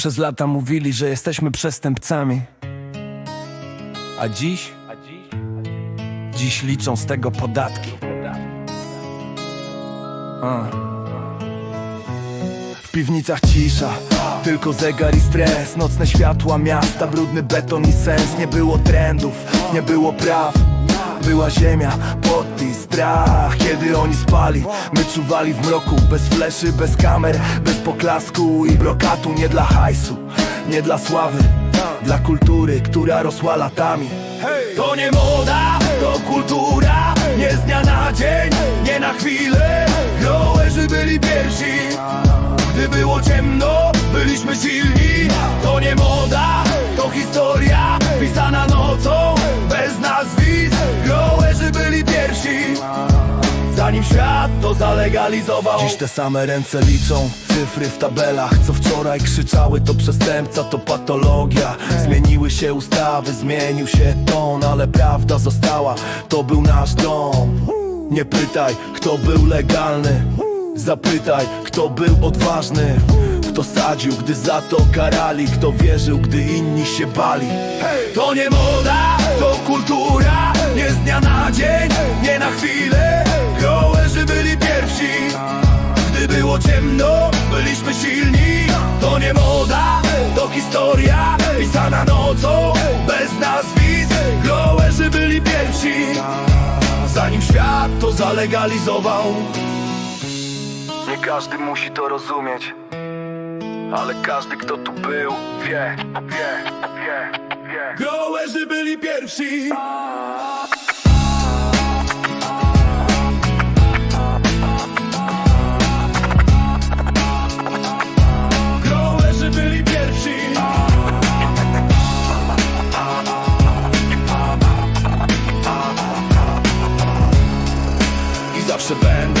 Przez lata mówili, że jesteśmy przestępcami. A dziś? Dziś liczą z tego podatki. A. W piwnicach cisza, tylko zegar i stres Nocne światła miasta, brudny beton i sens Nie było trendów, nie było praw Była ziemia, pot i strach. Kiedy oni spali, my czuwali w mroku. Bez fleszy, bez kamer, bez poklasku i brokatu. Nie dla hajsu, nie dla sławy Dla kultury, która rosła latami. To nie moda, to kultura. Nie z dnia na dzień, nie na chwilę. Grołerzy byli pierwsi. Gdy było ciemno, byliśmy silni. To nie moda, Zanim świat to zalegalizował. Dziś te same ręce liczą Cyfry w tabelach Co wczoraj krzyczały to przestępca, to patologia. Zmieniły się ustawy, zmienił się ton Ale prawda została, to był nasz dom. Nie pytaj, kto był legalny. Zapytaj, kto był odważny. Kto sadził, gdy za to karali. Kto wierzył, gdy inni się bali. To nie moda, to kultura. Nie z dnia na dzień, nie na chwilę Nocą, bez nazwisk Grołerzy byli pierwsi Zanim świat to zalegalizował. Nie każdy musi to rozumieć Ale każdy kto tu był wie, wie, wie, wie. Grołerzy byli pierwsi Amsterdam